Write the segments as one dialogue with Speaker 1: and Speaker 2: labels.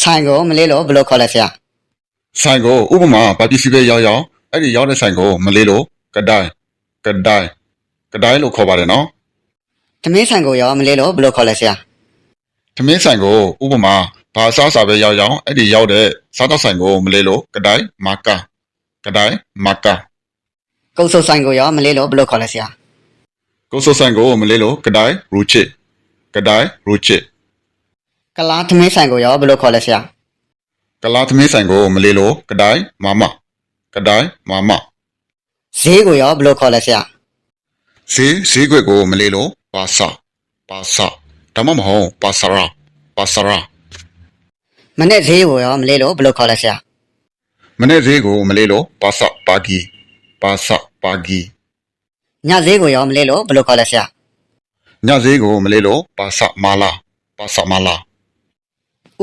Speaker 1: ဆိုင်ကိုမလေးလို့ဘယ်လိုခေါ်လဲဆရာ
Speaker 2: ဆိုင်ကိုဥပမာဗာပစ္စည်းပဲရောက်ရောက်အဲ့ဒီရောက်တဲ့ဆိုင်ကိုမလေးလို့ကဒိုင်ကဒိုင်ကဒိုင်လို့ခေါ်ပါတယ်နော်
Speaker 1: သမင်းဆိုင်ကိုရောမလေးလို့ဘယ်လိုခေါ်လဲဆရာ
Speaker 2: သမင်းဆိုင်ကိုဥပမာဘာအစားအစာပဲရောက်ရောက်အဲ့ဒီရောက်တဲ့စားတော့ဆိုင်ကိုမလေးလို့ကဒိုင်မာကာကဒိုင်မာကာ
Speaker 1: ကုတ်ဆုပ်ဆိုင်ကိုရောမလေးလို့ဘယ်လိုခေါ်လဲဆရာ
Speaker 2: ကိုဆိုဆိုင်ကိုမလေးလို့ကဒိုင်ရူချစ်ကဒိုင်ရူချစ်
Speaker 1: ကလားသမင်းဆိုင်ကိုရောဘယ်လိုခေါ်လဲဆရာ
Speaker 2: ကလာသမင်းဆိုင်ကိုမလေးလို့ကဒိုင်မာမကဒိုင်မာမ
Speaker 1: ဈေးကိုရောဘယ်လိုခေါ်လဲဆရာ
Speaker 2: ဈေးဈေးကွက်ကိုမလေးလို့ပါစာပါစာဒါမှမဟုတ်ပါစရာပါစရာ
Speaker 1: မနေ့ဈေးကိုရောမလေးလို့ဘယ်လိုခေါ်လဲဆရာ
Speaker 2: မနေ့ဈေးကိုမလေးလို့ပါစပါဂီပါစပါဂီ
Speaker 1: ညဈေးကိုရောမလေးလို့ဘယ်လိုခေါ်လဲဆရာ
Speaker 2: ညဈေးကိုမလေးလို့ပါစမာလာပါစမာလာ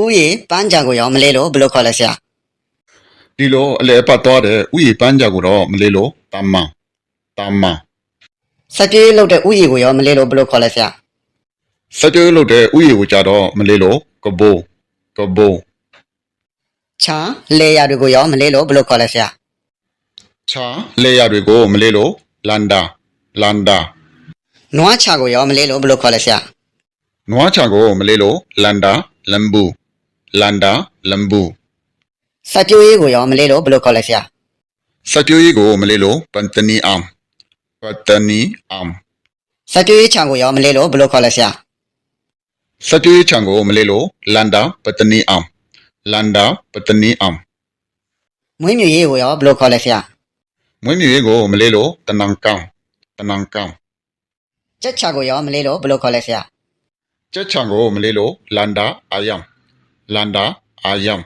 Speaker 1: ဥယျာဉ်ပန်းကြံကိုရောမလေးလို့ဘယ်လိုခေါ်လဲဆရာ
Speaker 2: ဒီလိုအလဲအပတ်သွားတဲ့ဥယျာဉ်ပန်းကြကိုတော့မလေးလို့တမန်တမန်
Speaker 1: စက်ပြေးလုပ်တဲ့ဥယျာဉ်ကိုရောမလေးလို့ဘယ်လိုခေါ်လဲဆရာ
Speaker 2: စကြွေးလုပ်တဲ့ဥယျာဉ်ကိုကြတော့မလေးလို့ကဘိုးကဘိုး
Speaker 1: ချာလေယာတွေကိုရောမလေးလို့ဘယ်လိုခေါ်လဲဆရာ
Speaker 2: ချာလေယာတွေကိုမလေးလို့လန်ဒါလန်ဒါ
Speaker 1: နွားချာကိုရောမလေးလို့ဘယ်လိုခေါ်လဲဆရာ
Speaker 2: နွားချာကိုမလေးလို့လန်ဒါလမ်ဘူ လန်ဒါလမ်ဘူ
Speaker 1: စက်ပြေးကိုရောမလေးလို့ဘယ်လိုခေါ်လဲဆရာ
Speaker 2: စကြွေးကိုမလေးလို့ပန်တနီအမ်ပန်တနီအမ်
Speaker 1: စက်ပြေးချံကိုရောမလေးလို့ဘယ်လိုခေါ်လဲဆရာ
Speaker 2: စကြွေးချံကိုမလေးလို့လန်ဒါပတနီအမ်လန်ဒါပတနီအမ်
Speaker 1: မွေးမြူရေးကိုရောဘယ်လိုခေါ်လဲဆရာ
Speaker 2: မွေးမြူရေးကိုမလေးလို့တနန်ကန်တနန်ကန်
Speaker 1: ကြက်ချာကိုရောမလေးလို့ဘယ်လိုခေါ်လဲဆရာ
Speaker 2: ကြက်ချံကိုမလေးလို့လန်ဒါအာယမ် လန်ဒါအာယမ်